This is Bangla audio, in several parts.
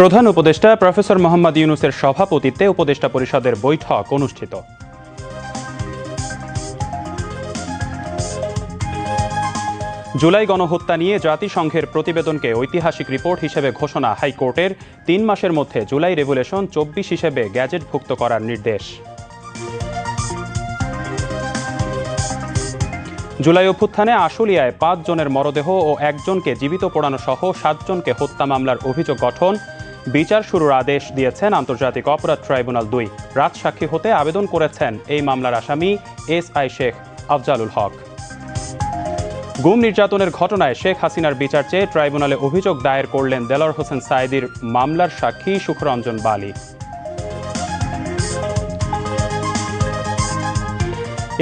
প্রধান উপদেষ্টা প্রফেসর মোহাম্মদ ইউনুসের সভাপতিত্বে উপদেষ্টা পরিষদের বৈঠক অনুষ্ঠিত। জুলাই গণহত্যা নিয়ে জাতিসংঘের প্রতিবেদনকে ঐতিহাসিক রিপোর্ট হিসেবে ঘোষণা হাইকোর্টের তিন মাসের মধ্যে জুলাই রেগুলেশন চব্বিশ হিসেবে গ্যাজেটভুক্ত করার নির্দেশ। জুলাই অভ্যুত্থানে আশুলিয়ায় পাঁচ জনের মরদেহ ও একজনকে জীবিত পোড়ানো সহ সাতজনকে হত্যা মামলার অভিযোগ গঠন বিচার শুরুর আদেশ দিয়েছেন আন্তর্জাতিক অপরাধ ট্রাইব্যুনাল দুই। রাজসাক্ষী হতে আবেদন করেছেন এই মামলার আসামি এস আই শেখ আফজালুল হক। গুম নির্যাতনের ঘটনায় শেখ হাসিনার বিচার চেয়ে ট্রাইব্যুনালে অভিযোগ দায়ের করলেন দেলোয়ার হোসেন সাইদির মামলার সাক্ষী সুখরঞ্জন বালি।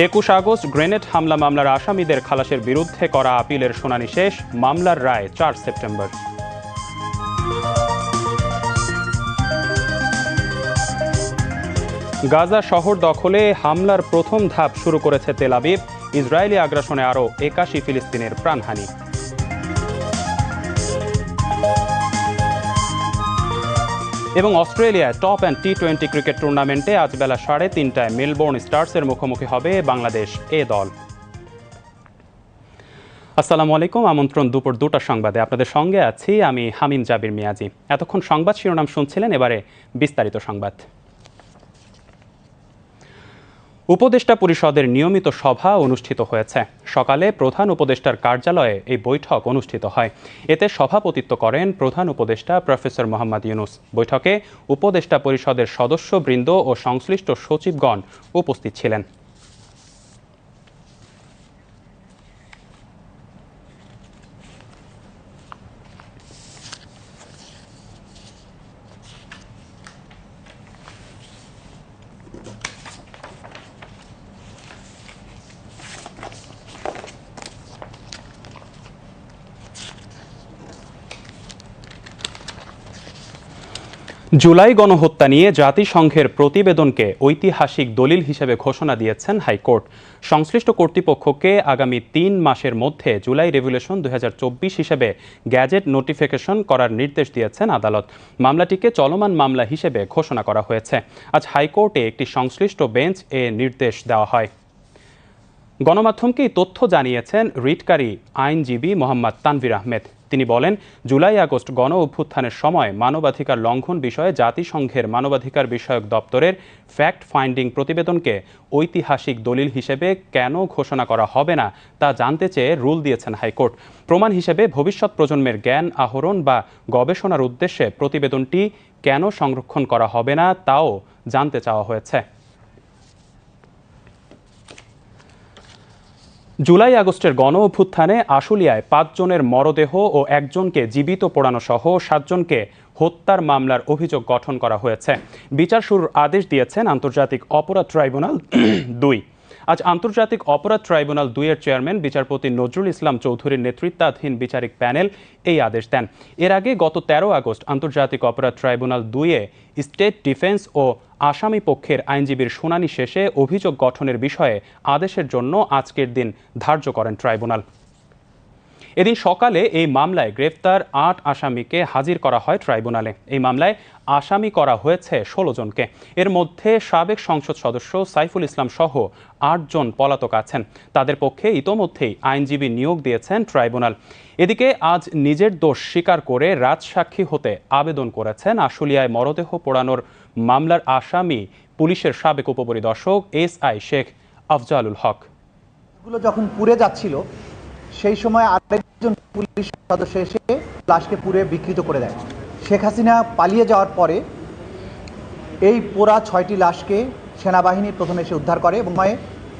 একুশ আগস্ট গ্রেনেড হামলা মামলার আসামিদের খালাসের বিরুদ্ধে করা আপিলের শুনানি শেষ, মামলার রায় চার সেপ্টেম্বর। গাজা শহর দখলে হামলার প্রথম ধাপ শুরু করেছে তেল আবিব। ইসরায়েলি আগ্রাসনে আরও একাশি ফিলিস্তিনের প্রাণহানি। এবং অস্ট্রেলিয়ায় top end T twenty cricket টুর্নামেন্টে আজ বেলা সাড়ে তিনটায় মেলবোর্ন স্টার্সের মুখোমুখি হবে বাংলাদেশ এ দল। আসসালামু আলাইকুম, আমন্ত্রণ দুপুর দুটার সংবাদে। আপনাদের সঙ্গে আছি আমি হামিম জাবির মিয়াজি। এতক্ষণ সংবাদ শিরোনাম শুনছিলেন, এবারে বিস্তারিত সংবাদ। উপদেষ্টা পরিষদের নিয়মিত সভা অনুষ্ঠিত হয়েছে। সকালে প্রধান উপদেষ্টার কার্যালয়ে এই বৈঠক অনুষ্ঠিত হয়। এতে সভাপতিত্ব করেন প্রধান উপদেষ্টা প্রফেসর মোহাম্মদ ইউনুস। বৈঠকে উপদেষ্টা পরিষদের সদস্যবৃন্দ ও সংশ্লিষ্ট সচিবগণ উপস্থিত ছিলেন। জুলাই গণহত্যা নিয়ে জাতিসংঘের প্রতিবেদনকে ঐতিহাসিক দলিল হিসেবে ঘোষণা দিয়েছেন হাইকোর্ট। সংশ্লিষ্ট কর্তৃপক্ষকে আগামী তিন মাসের মধ্যে জুলাই রেভুলেশন দু হাজার চব্বিশ হিসেবে গ্যাজেট নোটিফিকেশন করার নির্দেশ দিয়েছেন আদালত। মামলাটিকে চলমান মামলা হিসেবে ঘোষণা করা হয়েছে। আজ হাইকোর্টে একটি সংশ্লিষ্ট বেঞ্চ এ নির্দেশ দেওয়া হয়। গণমাধ্যমকে তথ্য জানিয়েছেন রিটকারী আইনজীবী মোহাম্মদ তানভীর আহমেদ। তিনি বলেন, জুলাই আগস্ট গণ অভ্যুত্থানের সময় মানবাধিকার লঙ্ঘন বিষয়ে জাতিসংঘের মানবাধিকার বিষয়ক দপ্তরের ফ্যাক্ট ফাইন্ডিং প্রতিবেদনকে ঐতিহাসিক দলিল হিসেবে কেন ঘোষণা করা হবে না তা জানতে চেয়ে রুল দিয়েছেন হাইকোর্ট। প্রমাণ হিসেবে ভবিষ্যৎ প্রজন্মের জ্ঞান আহরণ বা গবেষণার উদ্দেশ্যে প্রতিবেদনটি কেন সংরক্ষণ করা হবে না তাও জানতে চাওয়া হয়েছে। জুলাই আগস্টের গণ অভ্যুত্থানে আশুলিয়ায় পাঁচজনের মরদেহ ও একজনকে জীবিত পোড়ানো সহ সাতজনকে হত্যার মামলার অভিযোগ গঠন করা হয়েছে। বিচার শুরুর আদেশ দিয়েছেন আন্তর্জাতিক অপরাধ ট্রাইব্যুনাল দুই। আজ আন্তর্জাতিক অপরাধ ট্রাইব্যুনাল দুইয়ের চেয়ারম্যান বিচারপতি নজরুল ইসলাম চৌধুরীর নেতৃত্বাধীন বিচারিক প্যানেল এই আদেশ দেন। এর আগে গত তেরো আগস্ট আন্তর্জাতিক অপরাধ ট্রাইব্যুনাল দুইয়ে স্টেট ডিফেন্স ও আসামি পক্ষের আইনজীবীর শুনানি শেষে অভিযোগ গঠনের বিষয়ে আদেশের জন্য আজকের দিন ধার্য করেন ট্রাইব্যুনাল। এদিন সকালে এই মামলায় গ্রেফতার আট আসামিকে হাজির করা হয় ট্রাইব্যুনালে। এই মামলায় আসামি করা হয়েছে ষোলো জনকে। এর মধ্যে সাবেক সংসদ সদস্য সাইফুল ইসলাম সহ আটজন পলাতক আছেন। তাদের পক্ষে ইতোমধ্যেই আইনজীবী নিয়োগ দিয়েছেন ট্রাইব্যুনাল। এদিকে আজ নিজের দোষ স্বীকার করে রাজসাক্ষী হতে আবেদন করেছেন আশুলিয়ায় মরদেহ পোড়ানোর মামলার আসামি পুলিশের সাবেক উপপরিদর্শক এস আই শেখ আফজালুল হক। যখন পুড়ে যাচ্ছিল সেই সময় আরেকজন পুলিশ সদস্য এসে লাশকে পুড়ে বিকৃত করে দেয়। শেখ হাসিনা পালিয়ে যাওয়ার পরে এই পোড়া ছয়টি লাশকে সেনাবাহিনী প্রথমে এসে উদ্ধার করে এবং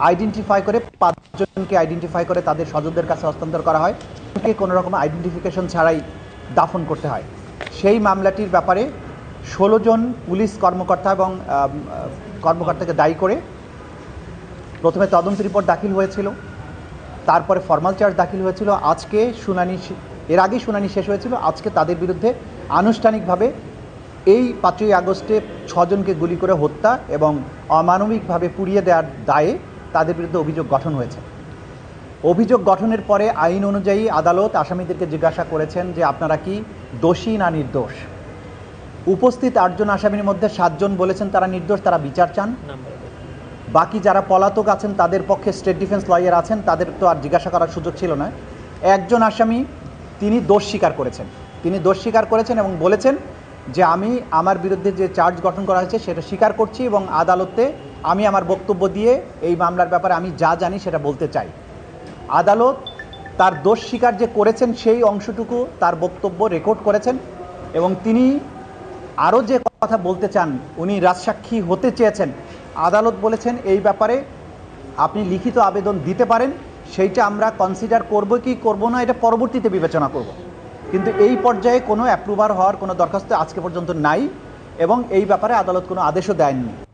আইডেন্টিফাই করে পাঁচজনকে আইডেন্টিফাই করে তাদের স্বজনদের কাছে হস্তান্তর করা হয়। কোনো রকম আইডেন্টিফিকেশন ছাড়াই দাফন করতে হয়। সেই মামলাটির ব্যাপারে ষোলো জন পুলিশ কর্মকর্তা এবং কর্মকর্তাকে দায়ী করে প্রথমে তদন্ত রিপোর্ট দাখিল হয়েছিল। তারপরে ফর্মাল চার্জ দাখিল হয়েছিল, আজকে শুনানি এর আগেই শুনানি শেষ হয়েছিল, আজকে তাদের বিরুদ্ধে আনুষ্ঠানিকভাবে এই পাঁচই আগস্টে ছজনকে গুলি করে হত্যা এবং অমানবিকভাবে পুড়িয়ে দেওয়ার দায়ে তাদের বিরুদ্ধে অভিযোগ গঠন হয়েছে। অভিযোগ গঠনের পরে আইন অনুযায়ী আদালত আসামিদেরকে জিজ্ঞাসা করেছেন যে, আপনারা কি দোষী না নির্দোষ? উপস্থিত আটজন আসামির মধ্যে সাতজন বলেছেন তারা নির্দোষ, তারা বিচার চান। বাকি যারা পলাতক আছেন, তাদের পক্ষে স্টেট ডিফেন্স লয়ার আছেন, তাদের তো আর জিজ্ঞাসা করার সুযোগ ছিল না। একজন আসামি, তিনি দোষ স্বীকার করেছেন। তিনি দোষ স্বীকার করেছেন এবং বলেছেন যে আমি আমার বিরুদ্ধে যে চার্জ গঠন করা হয়েছে, সেটা স্বীকার করছি এবং আদালতে আমি আমার বক্তব্য দিয়ে এই মামলার ব্যাপারে আমি যা জানি সেটা বলতে চাই। আদালত তার দোষ স্বীকার যে করেছেন, সেই অংশটুকু তার বক্তব্য রেকর্ড করেছেন এবং তিনি আরও যে কথা বলতে চান, উনি রাজসাক্ষী হতে চেয়েছেন আদালত বলেছেন এই ব্যাপারে আপনি লিখিত আবেদন দিতে পারেন, সেইটা আমরা কনসিডার করব কি করব না, এটা পরবর্তীতে বিবেচনা করব। কিন্তু এই পর্যায়ে কোনো অ্যাপ্রুভার হওয়ার কোনো দরখাস্ত আজকে পর্যন্ত নাই এবং এই ব্যাপারে আদালত কোনো আদেশও দেয়নি।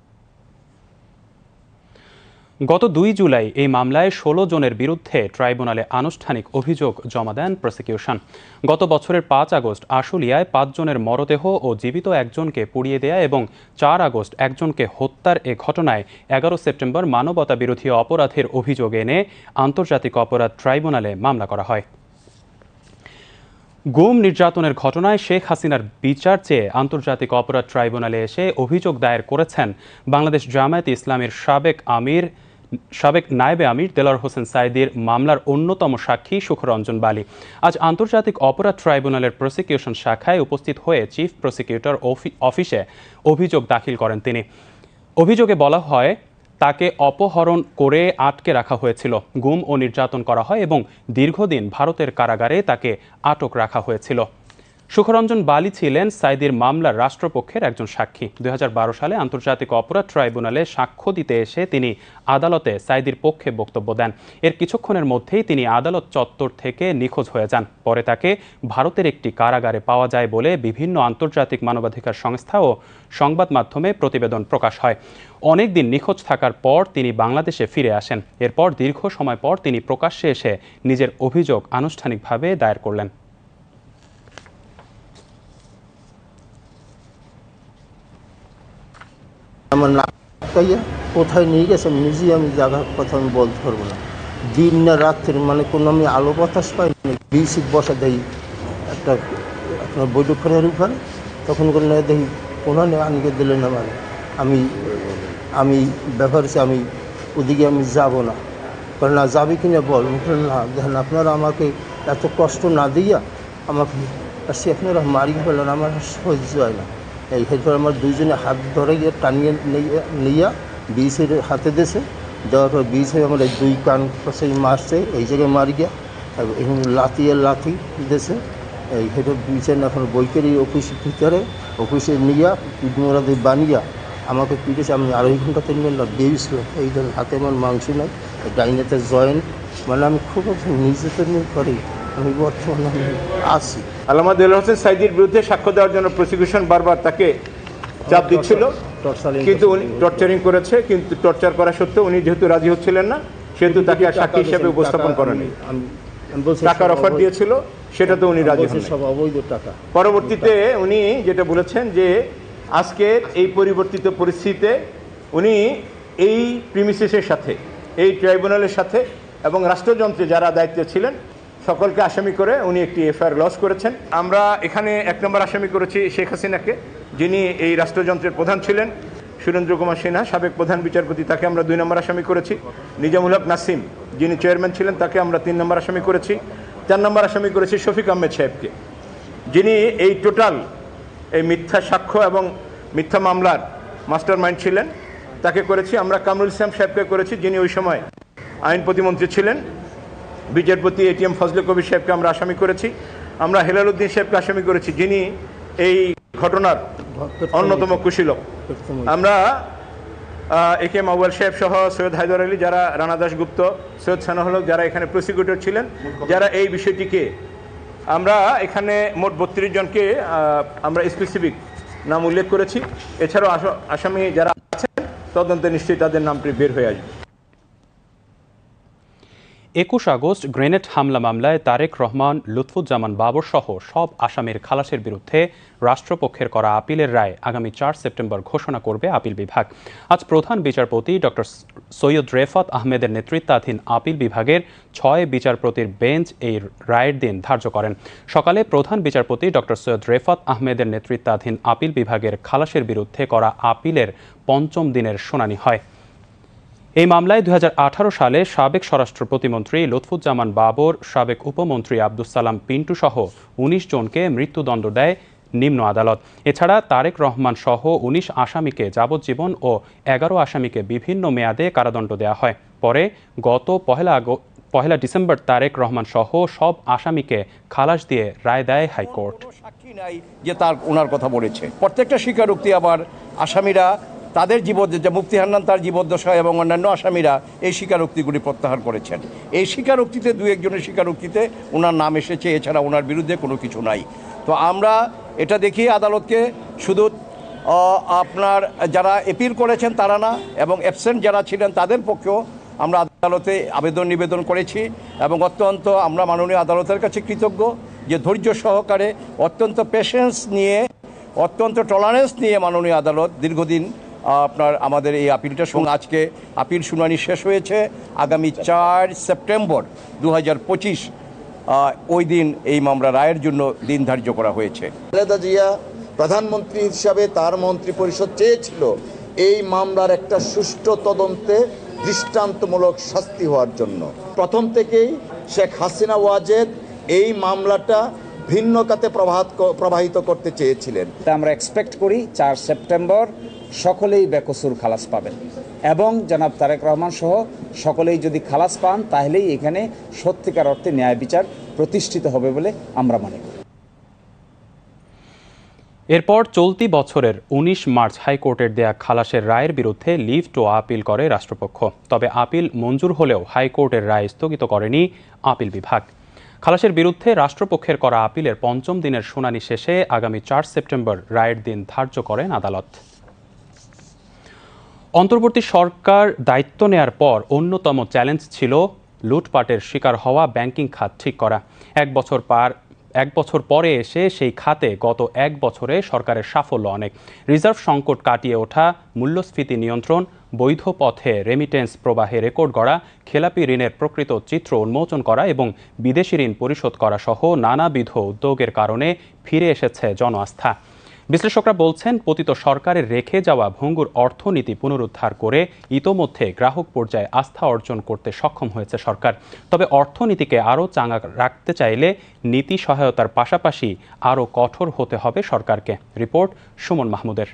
গত দুই জুলাই এই মামলায় ষোলো জনের বিরুদ্ধে ট্রাইব্যুনালে আনুষ্ঠানিক অভিযোগ জমা দেন প্রসিকিউশন। গত বছরের পাঁচ আগস্ট আশুলিয়ায় পাঁচজনের মরদেহ ও জীবিত একজনকে পুড়িয়ে দেয়া এবং চার আগস্ট একজনকে হত্যার এ ঘটনায় এগারো সেপ্টেম্বর মানবতা বিরোধী অপরাধের অভিযোগ এনে আন্তর্জাতিক অপরাধ ট্রাইব্যুনালে মামলা করা হয়। গুম নির্যাতনের ঘটনায় শেখ হাসিনার বিচার চেয়ে আন্তর্জাতিক অপরাধ ট্রাইব্যুনালে এসে অভিযোগ দায়ের করেছেন বাংলাদেশ জামায়াত ইসলামের সাবেক আমির সাবেক নায়েবে আমির দেলার হোসেন সাইদির মামলার অন্যতম সাক্ষী সুখরঞ্জন বালি। আজ আন্তর্জাতিক অপরাধ ট্রাইব্যুনালের প্রসিকিউশন শাখায় উপস্থিত হয়ে চিফ প্রসিকিউটর অফি- অফিসে অভিযোগ দাখিল করেন তিনি। অভিযোগে বলা হয়, তাকে অপহরণ করে আটকে রাখা হয়েছিল, গুম ও নির্যাতন করা হয় এবং দীর্ঘদিন ভারতের কারাগারে তাকে আটক রাখা হয়েছিল। সুখরঞ্জন বালি ছিলেন সাইদির মামলার রাষ্ট্রপক্ষের একজন সাক্ষী। দুই হাজার বারো সালে আন্তর্জাতিক অপরাধ ট্রাইব্যুনালে সাক্ষ্য দিতে এসে তিনি আদালতে সাইদির পক্ষে বক্তব্য দেন। এর কিছুক্ষণের মধ্যেই তিনি আদালত চত্বর থেকে নিখোঁজ হয়ে যান। পরে তাকে ভারতের একটি কারাগারে পাওয়া যায় বলে বিভিন্ন আন্তর্জাতিক মানবাধিকার সংস্থা ও সংবাদ মাধ্যমে প্রতিবেদন প্রকাশ হয়। অনেকদিন নিখোঁজ থাকার পর তিনি বাংলাদেশে ফিরে আসেন। এরপর দীর্ঘ সময় পর তিনি প্রকাশ্যে এসে নিজের অভিযোগ আনুষ্ঠানিকভাবে দায়ের করলেন। আমার নাকটাইয়া কোথায় নিয়ে গেছে আমি নিজেই আমি জায়গার কথা আমি বলতে পারব না। দিন না রাত্রে মানে কোনো আমি আলো বাতাস পাই না বিসি দেই একটা, আপনার বৈঠক ঘরের উপরে, তখন করে না দেখি ওনানে আনিকে দিলেন আমার। আমি আমি ব্যাপার হচ্ছে আমি ওদিকে আমি যাব না। কারণ না, যাবে কিনা বল? আমি না, দেখেন, আপনারা আমাকে এত কষ্ট না দিয়া আমাকে সে আপনারা মারি ফেলেন, আমার সহ্য হয় না। এই এরপর আমার দুইজনে হাত ধরে গিয়ে টানিয়ে নিয়ে- নিয়ে বিষের হাতে দেশে দেওয়ার পর বিষ আমার এই দুই কান পাশে মারছে, এই জায়গায় মারি গিয়া। আর এখানে লাথিয়ে লাথি দেশে এই হেঁটে বিচার এখন বৈকের এই অফিসের ভিতরে। অফিসে নিয়ে পিঠমোড়া দিয়ে বানিয়া আমাকে পিটেছে। আমি আড়াই ঘণ্টা তিন ঘণ্টা বেরিয়েছিল এই ধরুন হাতে আমার মাংস নাই। ডাইনেতে জয়েন্ট। মানে আমি খুব নির্যাতন করি। আমি বর্তমানে আমি আছি। আলামা দেল হোসেন সাইদির বিরুদ্ধে সাক্ষ্য দেওয়ার জন্য প্রসিকিউশন বারবার তাকে চাপ দিচ্ছিল। কিন্তু উনি টর্চারিং করেছে কিন্তু টর্চার করা সত্ত্বেও উনি যেহেতু রাজি হচ্ছিলেন না সেহেতু তাকে আর সাক্ষী হিসেবে উপস্থাপন করেনি। টাকার অফার দিয়েছিল সেটা তো উনি রাজি হন পরবর্তীতে উনি যেটা বলেছেন যে আজকের এই পরিবর্তিত পরিস্থিতিতে উনি এই প্রিমিসিসের সাথে এই ট্রাইব্যুনালের সাথে এবং রাষ্ট্রযন্ত্রে যারা দায়িত্বে ছিলেন সকলকে আসামি করে উনি একটি এফআইআর লস করেছেন। আমরা এখানে এক নম্বর আসামি করেছি শেখ হাসিনাকে, যিনি এই রাষ্ট্রযন্ত্রের প্রধান ছিলেন। সুরেন্দ্র কুমার সিনহা, সাবেক প্রধান বিচারপতি, তাকে আমরা দুই নম্বর আসামি করেছি। নিজামুল হক নাসিম, যিনি চেয়ারম্যান ছিলেন, তাকে আমরা তিন নম্বর আসামি করেছি। চার নম্বর আসামি করেছি শফিক আহমেদ সাহেবকে। যিনি এই টোটাল এই মিথ্যা সাক্ষ্য এবং মিথ্যা মামলার মাস্টার মাইন্ড ছিলেন, তাকে করেছি। আমরা কামরুল ইসলাম সাহেবকে করেছি, যিনি ওই সময় আইন প্রতিমন্ত্রী ছিলেন। বিচারপতি এটিএম ফজলে কবির সাহেবকে আমরা আসামি করেছি। আমরা হেলাল উদ্দিন সাহেবকে আসামি করেছি যিনি এই ঘটনার অন্যতম কুশীলক। আমরা এ কে মাওয়াল সাহেব সহ সৈয়দ হায়দর আলী যারা রানা দাসগুপ্ত সৈয়দ সানাহলক যারা এখানে প্রসিকিউটর ছিলেন যারা এই বিষয়টিকে আমরা এখানে মোট বত্রিশ জনকে আমরা স্পেসিফিক নাম উল্লেখ করেছি। এছাড়াও আস- আসামি যারা আছেন তদন্তে নিশ্চয়ই তাদের নামটি বের হয়ে আসবে। একুশ আগস্ট গ্রেনেড হামলা মামলায় তারেক রহমান, লুৎফুজ্জামান বাবর সহ সব আসামির খালাসের বিরুদ্ধে রাষ্ট্রপক্ষের করা আপিলের রায় আগামী চার সেপ্টেম্বর ঘোষণা করবে আপিল বিভাগ। আজ প্রধান বিচারপতি ডক্টর সৈয়দ রেফাত আহমেদের নেতৃত্বাধীন আপিল বিভাগের ছয় বিচারপতির বেঞ্চ এই রায়ের দিন ধার্য করেন। সকালে প্রধান বিচারপতি ডক্টর সৈয়দ রেফাত আহমেদের নেতৃত্বাধীন আপিল বিভাগের খালাসের বিরুদ্ধে করা আপিলের পঞ্চম দিনের শুনানি হয়। এই মামলায় দু হাজার আঠারো সালে সাবেক স্বরাষ্ট্র প্রতিমন্ত্রী লুৎফুজ্জামান বাবর, সাবেক উপমন্ত্রী আব্দুস সালাম পিন্টু সহ উনিশ জনকে মৃত্যুদণ্ড দেয় নিম্ন আদালত। এছাড়া তারেক রহমান সহ উনিশ আসামিকে যাবজ্জীবন ও এগারো আসামিকে বিভিন্ন মেয়াদে কারাদণ্ড দেওয়া হয়। পরে গত পহেলা পহেলা ডিসেম্বর তারেক রহমান সহ সব আসামিকে খালাস দিয়ে রায় দেয় হাইকোর্ট। সাক্ষী নাই যে তার, ওনার কথা বলেছে। প্রত্যেকটা স্বীকারোক্তি আবার আসামিরা তাদের জীবন যে মুক্তি হান্নান তার জীবদ্দশা এবং অন্যান্য আসামিরা এই স্বীকারোক্তিগুলি প্রত্যাহার করেছেন। এই স্বীকারোক্তিতে দু একজনের স্বীকারোক্তিতে ওনার নাম এসেছে, এছাড়া ওনার বিরুদ্ধে কোনো কিছু নাই। তো আমরা এটা দেখি আদালতকে শুধু আপনার যারা এপিল করেছেন তারা না, এবং অ্যাবসেন্ট যারা ছিলেন তাদের পক্ষেও আমরা আদালতে আবেদন নিবেদন করেছি, এবং অত্যন্ত আমরা মাননীয় আদালতের কাছে কৃতজ্ঞ যে ধৈর্য সহকারে অত্যন্ত পেশেন্স নিয়ে, অত্যন্ত টলারেন্স নিয়ে মাননীয় আদালত দীর্ঘদিন আপনার আমাদের এই আপিলটা সঙ্গে আজকে আপিল শুনানি শেষ হয়েছে আগামী চার সেপ্টেম্বর দু হাজার পঁচিশ ওই দিন এই মামলা রায়ের জন্য দিন ধার্য করা হয়েছে। খালেদা জিয়া প্রধানমন্ত্রী হিসাবে তার মন্ত্রী পরিষদ চেয়েছিল এই মামলার একটা সুষ্ঠু তদন্তে দৃষ্টান্তমূলক শাস্তি হওয়ার জন্য। প্রথম থেকেই শেখ হাসিনা ওয়াজেদ এই মামলাটা ভিন্ন কাতে প্রভাত প্রবাহিত করতে চেয়েছিলেন। তা আমরা এক্সপেক্ট করি চার সেপ্টেম্বর সকলেই বেকসুর খালাস পাবেন। এবং জনাব তারেক রহমান সহ সকলেই যদি খালাস পান, তাহলেই এখানে সত্যিকার অর্থে ন্যায় বিচার প্রতিষ্ঠিত হবে বলে আমরা মনে করি। এরপর চলতি বছরের ১৯ মার্চ হাইকোর্টের দেয়া খালাসের রায়ের বিরুদ্ধে লিভ টু আপিল করে রাষ্ট্রপক্ষ। তবে আপিল মঞ্জুর হলেও হাইকোর্টের রায় স্থগিত করেনি আপিল বিভাগ। খালাসের বিরুদ্ধে রাষ্ট্রপক্ষের করা আপিলের পঞ্চম দিনের শুনানি শেষে আগামী চার সেপ্টেম্বর রায়ের দিন ধার্য করেন আদালত। অন্তর্বর্তী সরকার দায়িত্ব নেয়ার পর অন্যতম চ্যালেঞ্জ ছিল লুটপাটের শিকার হওয়া, ব্যাংকিং খাত ঠিক করা। এক বছর পার, এক বছর পরে এসে সেই খাতে গত এক বছরে সরকারের সাফল্য অনেক। রিজার্ভ সংকট কাটিয়ে ওঠা, মূল্যস্ফীতি নিয়ন্ত্রণ, বৈধ পথে রেমিটেন্স প্রবাহে রেকর্ড গড়া, খেলাপি ঋণের প্রকৃত চিত্র উন্মোচন করা এবং বিদেশি ঋণ পরিশোধ করা সহ নানাবিধ উদ্যোগের কারণে ফিরে এসেছে জন আস্থা বিশ্লেষকরা বলছেন, পতিত সরকারের রেখে যাওয়া ভঙ্গুর অর্থনীতি পুনরুদ্ধার করে ইতোমধ্যে গ্রাহক পর্যায়ে আস্থা অর্জন করতে সক্ষম হয়েছে সরকার। তবে অর্থনীতিকে আরও চাঙা রাখতে চাইলে নীতি সহায়তার পাশাপাশি আরও কঠোর হতে হবে সরকারকে। রিপোর্ট সুমন মাহমুদের।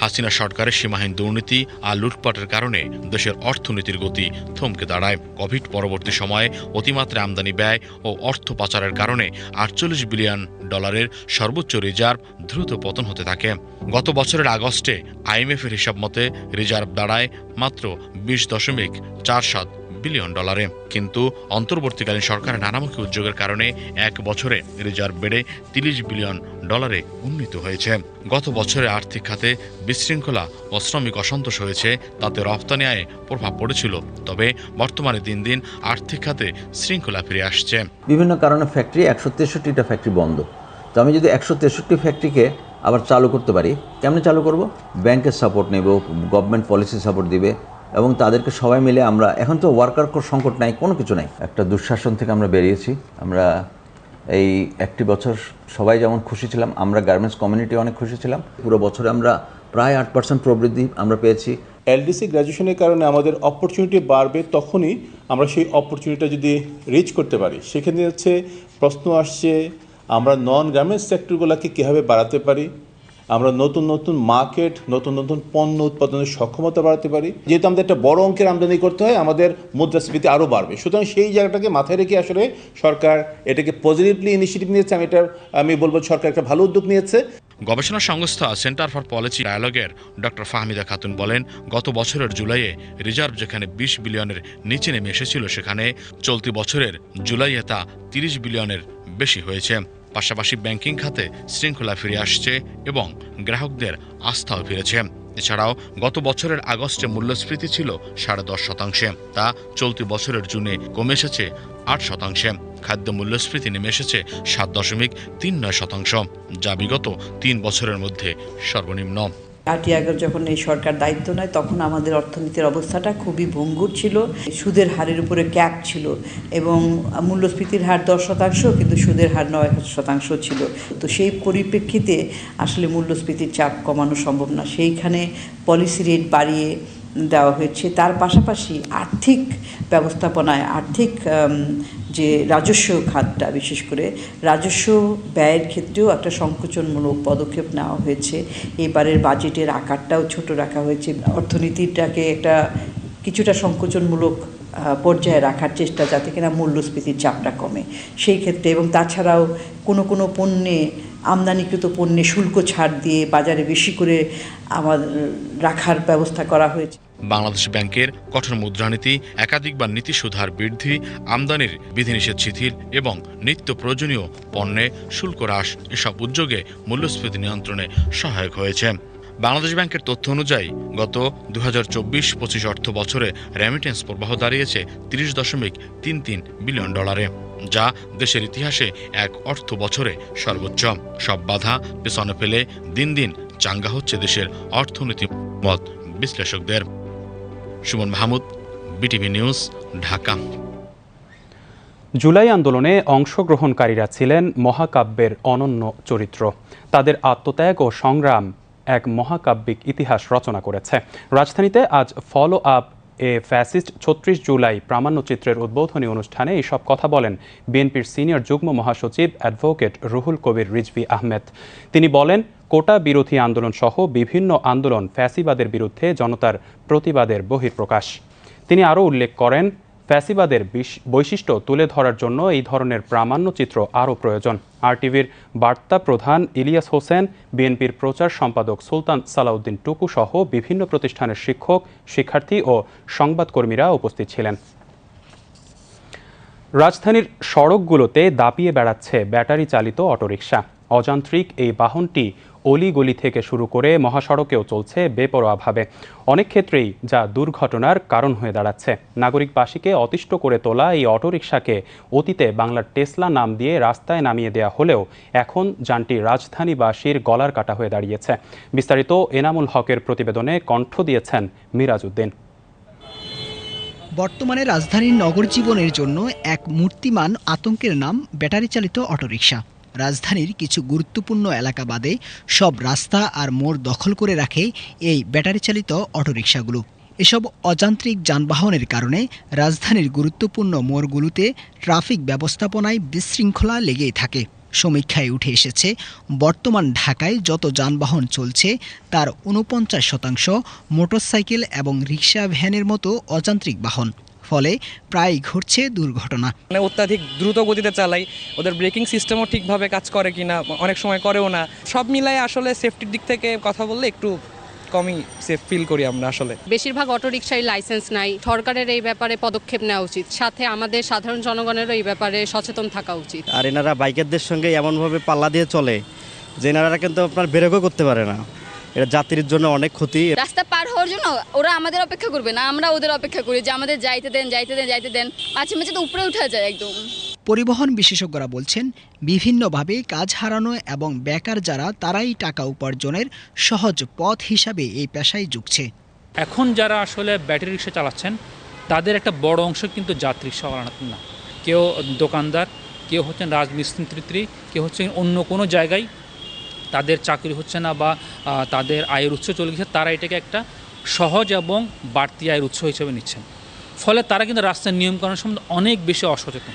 হাসিনা সরকারের সীমাহীন দুর্নীতি আর লুটপাটের কারণে দেশের অর্থনীতির গতি থমকে দাঁড়ায়। কোভিড পরবর্তী সময়ে অতিমাত্রা আমদানি ব্যয় ও অর্থ পাচারের কারণে আটচল্লিশ বিলিয়ন ডলারের সর্বোচ্চ রিজার্ভ দ্রুত পতন হতে থাকে। গত বছরের আগস্টে আইএমএফের হিসাব মতে রিজার্ভ দাঁড়ায় মাত্র বিশ দশমিক চার সাত বিলিয়ন ডলারে কিন্তু অন্তর্বর্তীকালীন সরকারের নানামুখী উদ্যোগের কারণে এক বছরে রিজার্ভ বেড়ে তিরিশ বিলিয়ন ডলারে উন্নীত হয়েছে। গত বছরে আর্থিক খাতে বিশৃঙ্খলা ও শ্রমিক অসন্তোষ হয়েছে, তাতে রপ্তানি আয়ে প্রভাব পড়েছিল। তবে বর্তমানে দিন দিন আর্থিক খাতে শৃঙ্খলা ফিরে আসছে। বিভিন্ন কারণে ফ্যাক্টরি একশো তেষট্টিটা ফ্যাক্টরি বন্ধ। তো আমি যদি একশো তেষট্টি ফ্যাক্টরিকে আবার চালু করতে পারি, কেমনে চালু করব? ব্যাংকের সাপোর্ট নেব গভর্নমেন্ট পলিসি সাপোর্ট দিবে এবং তাদেরকে সবাই মিলে আমরা, এখন তো ওয়ার্কার কোর সংকট নাই, কোনো কিছু নাই। একটা দুঃশাসন থেকে আমরা বেরিয়েছি। আমরা এই একটি বছর সবাই যেমন খুশি ছিলাম, আমরা গার্মেন্টস কমিউনিটি অনেক খুশি ছিলাম। পুরো বছরে আমরা প্রায় আট পার্সেন্ট প্রবৃদ্ধি আমরা পেয়েছি। এলডিসি গ্র্যাজুয়েশনের কারণে আমাদের অপরচুনিটি বাড়বে তখনই আমরা সেই অপরচুনিটিটা যদি রিচ করতে পারি। সেখানে হচ্ছে প্রশ্ন আসছে, আমরা নন গার্মেন্টস সেক্টরগুলোকে কীভাবে বাড়াতে পারি? আমরা নতুন নতুন মার্কেট নতুন নতুন পণ্য উৎপাদনের সক্ষমতা বাড়াতে পারি। যেহেতু আমাদের একটা বড় অঙ্কের আমদানি করতে হয়, আমাদের মুদ্রাস্ফীতি আরও বাড়বে। সুতরাং সেই জায়গাটাকে মাথায় রেখে আসলে সরকার এটাকে পজিটিভলি ইনিশিয়েটিভ নিয়েছে, আমি এটা, আমি বলব সরকার একটা ভালো উদ্যোগ নিয়েছে। গবেষণা সংস্থা সেন্টার ফর পলিসি ডায়ালগের ডক্টর ফাহমিদা খাতুন বলেন, গত বছরের জুলাইয়ে রিজার্ভ যেখানে বিশ বিলিয়নের নিচে নেমে এসেছিল, সেখানে চলতি বছরের জুলাইয়ে তা তিরিশ বিলিয়নের বেশি হয়েছে। পাশাপাশি ব্যাংকিং খাতে শৃঙ্খলা ফিরে আসছে এবং গ্রাহকদের আস্থাও ফিরেছে। এছাড়াও গত বছরের আগস্টে মূল্যস্ফীতি ছিল সাড়ে দশ শতাংশে, তা চলতি বছরের জুনে কমে এসেছে আট শতাংশে। খাদ্য মূল্যস্ফীতি নেমে এসেছে সাত দশমিক তিন নয় শতাংশ, যা বিগত তিন বছরের মধ্যে সর্বনিম্ন। আটই যখন এই সরকার দায়িত্ব নেয়, তখন আমাদের অর্থনীতির অবস্থাটা খুবই ভঙ্গুর ছিল। সুদের হারের উপরে ক্যাপ ছিল এবং মূল্যস্ফীতির হার দশ শতাংশ, কিন্তু সুদের হার নয় শতাংশ ছিল। তো সেই পরিপ্রেক্ষিতে আসলে মূল্যস্ফীতির চাপ কমানো সম্ভব না। সেইখানে পলিসি রেট বাড়িয়ে দেওয়া হয়েছে। তার পাশাপাশি আর্থিক ব্যবস্থাপনায় আর্থিক যে রাজস্ব খাতটা, বিশেষ করে রাজস্ব ব্যয়ের ক্ষেত্রেও একটা সংকোচনমূলক পদক্ষেপ নেওয়া হয়েছে। এবারের বাজেটের আকারটাও ছোট রাখা হয়েছে। অর্থনীতিটাকে একটা কিছুটা সংকোচনমূলক পর্যায়ে রাখার চেষ্টা যাতে কিনা মূল্যস্ফীতির চাপটা কমে। সেই ক্ষেত্রে এবং তাছাড়াও কোনো কোনো পণ্যে, আমদানিকৃত পণ্যে শুল্ক ছাড় দিয়ে বাজারে বেশি করে আমার রাখার ব্যবস্থা করা হয়েছে। বাংলাদেশ ব্যাংকের কঠোর মুদ্রানীতি, একাধিকবার নীতি সুধার বৃদ্ধি, আমদানির বিধিনিষেধ শিথিল এবং নিত্য প্রয়োজনীয় পণ্যে শুল্ক হ্রাস এসব উদ্যোগে মূল্যস্ফীতি নিয়ন্ত্রণে সহায়ক হয়েছে। বাংলাদেশ ব্যাংকের তথ্য অনুযায়ী, গত দু হাজার চব্বিশ পঁচিশ অর্থ বছরে রেমিটেন্স প্রবাহ দাঁড়িয়েছে তিরিশ দশমিক তিন তিন বিলিয়ন ডলারে, যা দেশের ইতিহাসে এক অর্থ বছরে সর্বোচ্চ। সব বাধা পেছনে ফেলে দিন দিন চাঙ্গা হচ্ছে দেশের অর্থনীতি মত বিশ্লেষকদের। Suman Mahmud, BTV news, Dhaka. July আন্দোলনে অংশগ্রহণকারীরা ছিলেন মহাকাব্যের অনন্য চরিত্র। তাদের আত্মত্যাগ ও সংগ্রাম এক মহাকাব্যিক ইতিহাস রচনা করেছে। রাজধানীতে আজ ফলো আপ এ ফ্যাসিস্ট ছত্রিশ জুলাই প্রামাণ্যচিত্রের উদ্বোধনী অনুষ্ঠানে এসব কথা বলেন বিএনপির সিনিয়র যুগ্ম মহাসচিব অ্যাডভোকেট রুহুল কবির রিজভি আহমেদ। তিনি বলেন কোটা বিরোধী আন্দোলন সহ বিভিন্ন আন্দোলন ফ্যাসিবাদের বিরুদ্ধে জনতার প্রতিবাদের বহিঃপ্রকাশ। তিনি আরও উল্লেখ করেন, ফ্যাসিবাদের বিশ- বৈশিষ্ট্য তুলে ধরার জন্য এই ধরনের প্রামাণ্যচিত্র আরও প্রয়োজন। আরটিভির বার্তা প্রধান ইলিয়াস হোসেন, বিএনপির প্রচার সম্পাদক সুলতান সালাউদ্দিন টুকু সহ বিভিন্ন প্রতিষ্ঠানের শিক্ষক, শিক্ষার্থী ও সংবাদকর্মীরা উপস্থিত ছিলেন। রাজধানীর সড়কগুলোতে দাপিয়ে বেড়াচ্ছে ব্যাটারি চালিত অটোরিকশা। অযান্ত্রিক এই বাহনটি অলিগলি থেকে শুরু করে মহাসড়কেও চলছে বেপরোয়াভাবে। অনেক ক্ষেত্রেই যা দুর্ঘটনার কারণ হয়ে দাঁড়াচ্ছে। নাগরিকবাসীকে অতিষ্ঠ করে তোলা এই অটোরিকশাকে অতীতে বাংলার টেসলা নাম দিয়ে রাস্তায় নামিয়ে দেয়া হলেও এখন যানটি রাজধানীবাসীর গলার কাটা হয়ে দাঁড়িয়েছে। বিস্তারিত এনামুল হকের প্রতিবেদনে কণ্ঠ দিয়েছেন মিরাজ উদ্দিন বর্তমানে রাজধানীর নগর জীবনের জন্য এক মূর্তিমান আতঙ্কের নাম ব্যাটারি চালিত অটোরিকশা। রাজধানীর কিছু গুরুত্বপূর্ণ এলাকা বাদে সব রাস্তা আর মোড় দখল করে রাখে এই ব্যাটারি চালিত অটোরিকশাগুলো। এসব অযান্ত্রিক যানবাহনের কারণে রাজধানীর গুরুত্বপূর্ণ মোড়গুলোতে ট্রাফিক ব্যবস্থাপনায় বিশৃঙ্খলা লেগেই থাকে। সমীক্ষায় উঠে এসেছে, বর্তমান ঢাকায় যত যানবাহন চলছে, তার উনপঞ্চাশ শতাংশ মোটরসাইকেল এবং রিক্সা ভ্যানের মতো অযান্ত্রিক বাহন। ফলে প্রায়ই ঘটছে দুর্ঘটনা। মানে অত্যাধিক দ্রুত গতিতে চালাই ওদের ব্রেকিং সিস্টেমও ঠিকভাবে কাজ করে কিনা অনেক সময় করেও না। সব মিলাই আসলে সেফটির দিক থেকে কথা বললে একটু কমই সেফ ফিল করি আমরা আসলে। বেশিরভাগ অটো অটোরিকশাই লাইসেন্স নাই। সরকারের এই ব্যাপারে পদক্ষেপ নেওয়া উচিত। সাথে আমাদের সাধারণ জনগণেরও এই ব্যাপারে সচেতন থাকা উচিত। আর এনারা বাইকারদের সঙ্গে এমনভাবে পাল্লা দিয়ে চলে যে এনারা কিন্তু আপনার বেরোকও করতে পারে না। এটা যাত্রীর জন্য অনেক ক্ষতি। রাস্তা পার হওয়ার জন্য ওরা আমাদের অপেক্ষা করবে না আমরা ওদের অপেক্ষা করি যে আমাদের যাইতে দেন যাইতে দেন যাইতে দেন। মাঝে মাঝে তো উপরে উঠা যায় একদম। পরিবহন বিশেষজ্ঞরা বলছেন বিভিন্নভাবে কাজ হারানো এবং বেকার যারা তারাই টাকা উপার্জনের সহজ পথ হিসাবে এই পেশায় যুগছে। এখন যারা আসলে ব্যাটারি রিক্সা চালাচ্ছেন তাদের একটা বড় অংশ কিন্তু যাত্রী রিক্সা না। কেউ দোকানদার কেউ হচ্ছেন রাজমিস্ত্রি কেউ হচ্ছেন অন্য কোনো জায়গায় তাদের চাকরি হচ্ছে না বা তাদের আয়ের উৎস চলে গেছে তারা এটাকে একটা সহজ এবং বাড়তি আয়ের উৎস হিসেবে নিচ্ছেন। ফলে তারা কিন্তু রাস্তার নিয়মকানুন সম্বন্ধে অনেক বেশি অসচেতন।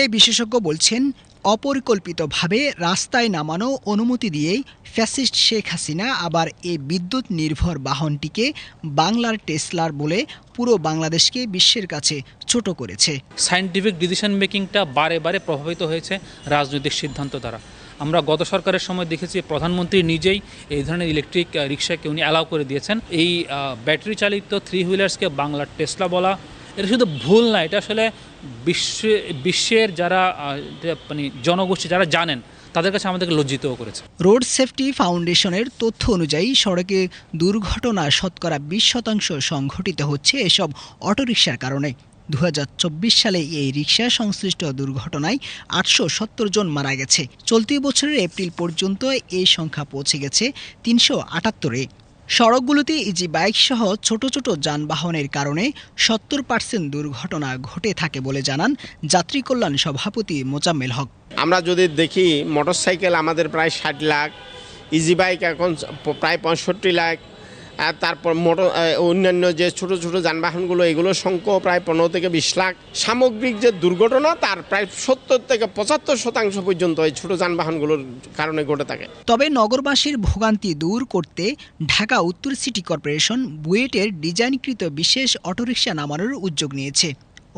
এই বিশেষজ্ঞ বলছেন অপরিকল্পিতভাবে রাস্তায় নামানো অনুমতি দিয়েই ফ্যাসিস্ট শেখ হাসিনা আবার এই বিদ্যুৎ নির্ভর বাহনটিকে বাংলার টেসলার বলে পুরো বাংলাদেশকে বিশ্বের কাছে ছোট করেছে। সায়েন্টিফিক ডিসিশন মেকিংটা বারে বারে প্রভাবিত হয়েছে রাজনৈতিক সিদ্ধান্ত দ্বারা। আমরা গত সরকারের সময় দেখেছি, প্রধানমন্ত্রী নিজেই এই ধরনের ইলেকট্রিক রিক্সাকে উনি অ্যালাউ করে দিয়েছেন। এই ব্যাটারি চালিত থ্রি হুইলার্সকে বাংলার টেসলা বলা, এটা শুধু ভুল না, এটা আসলে বিশ্বে, বিশ্বের যারা মানে জনগোষ্ঠী যারা জানেন, তাদের কাছে আমাদেরকে লজ্জিতও করেছে। রোড সেফটি ফাউন্ডেশনের তথ্য অনুযায়ী, সড়কে দুর্ঘটনা শতকরা বিশ শতাংশ সংঘটিত হচ্ছে এসব অটোরিকশার কারণে। দু হাজার চব্বিশ সালে এই রিক্সা সংশ্লিষ্ট দুর্ঘটনায় আটশো সত্তর জন মারা গেছে। চলতি বছরের এপ্রিল পর্যন্ত এই সংখ্যা পৌঁছে গেছে তিনশো আটাত্তরে। সড়কগুলোতে ইজি বাইক সহ ছোট ছোট যানবাহনের কারণে সত্তর পার্সেন্ট দুর্ঘটনা ঘটে থাকে বলে জানান যাত্রী কল্যাণ সভাপতি মোজাম্মেল হক। আমরা যদি দেখি, মোটরসাইকেল আমাদের প্রায় ষাট লাখ, ইজি বাইক এখন প্রায় পঁয়ষট্টি লাখ তারপর মোটর অন্যান্য যে ছোট ছোট যানবাহনগুলো এগুলো সংখ্য প্রায় পনেরো থেকে বিশ লাখ। সামগ্রিক যে দুর্ঘটনা তার প্রায় সত্তর থেকে পঁচাত্তর শতাংশ পর্যন্ত এই ছোট যানবাহনগুলোর কারণে ঘটে থাকে। তবে নগরবাসীর ভোগান্তি দূর করতে ঢাকা উত্তর সিটি কর্পোরেশন বুয়েটের ডিজাইনকৃত বিশেষ অটোরিকশা নামানোর উদ্যোগ নিয়েছে।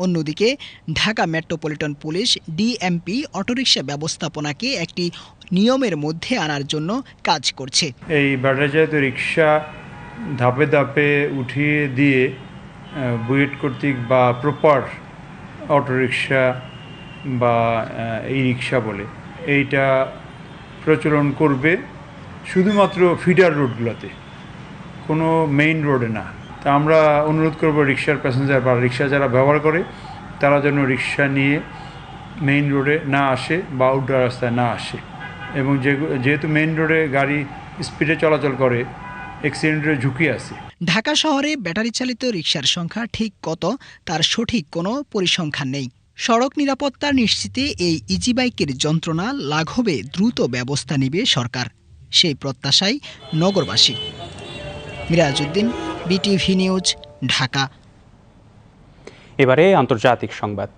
অন্যদিকে Dhaka metropolitan police DMP autorickshaw ব্যবস্থাপনাকে একটি নিয়মের মধ্যে আনার জন্য কাজ করছে। এই ব্যাটারিচালিত রিক্সা ধাপে ধাপে উঠিয়ে দিয়ে বুয়েট কর্তৃক বা প্রপার অটোরিকশা বা এই রিক্সা বলে, এইটা প্রচলন করবে শুধুমাত্র ফিডার রোডগুলোতে, কোনো মেইন রোডে না। তা আমরা অনুরোধ করব রিক্সার প্যাসেঞ্জার বা রিক্সা যারা ব্যবহার করে, তারা যেন রিক্সা নিয়ে মেইন রোডে না আসে বা আউটডোর রাস্তায় না আসে। এবং যেহেতু মেইন রোডে গাড়ি স্পিডে চলাচল করে অ্যাক্সিডেন্টের ঝুঁকি আছে। ঢাকা শহরে ব্যাটারি চালিত রিক্সার সংখ্যা ঠিক কত তার সঠিক কোনো পরিসংখ্যান নেই। সড়ক নিরাপত্তা নিশ্চিতে এই ইজি বাইকের যন্ত্রণা লাঘবে দ্রুত ব্যবস্থা নেবে সরকার। সেই প্রত্যাশাই নগরবাসী। Mirajuddin BTV news Dhaka. এবারে আন্তর্জাতিক সংবাদ।